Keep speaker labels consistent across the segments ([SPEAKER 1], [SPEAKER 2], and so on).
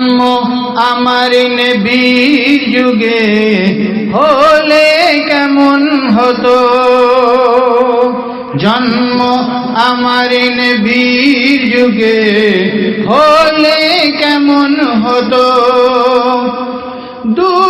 [SPEAKER 1] আমার নবীর যুগে হলে কেমন হতো? জন্ম আমার নবীর যুগে হলে কেমন হতো? দুনয়নে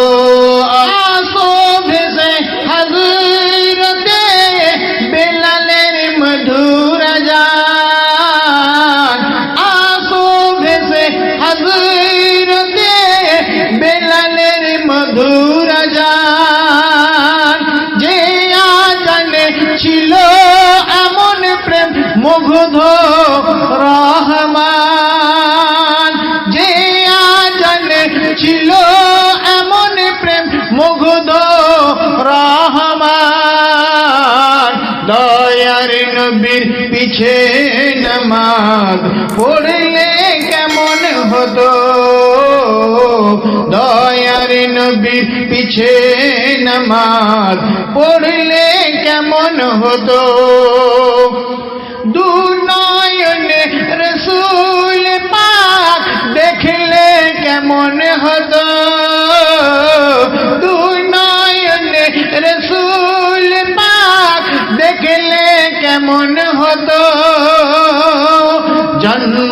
[SPEAKER 1] মুগ্ধ রহমান। যে আজানে ছিল এমন প্রেম মুগ্ধ রহমান। দয়ার নবীর পিছে নামাজ পড়লে কেমন হতো? দয়ার নবীর পিছে নামাজ পড়লে কেমন হতো?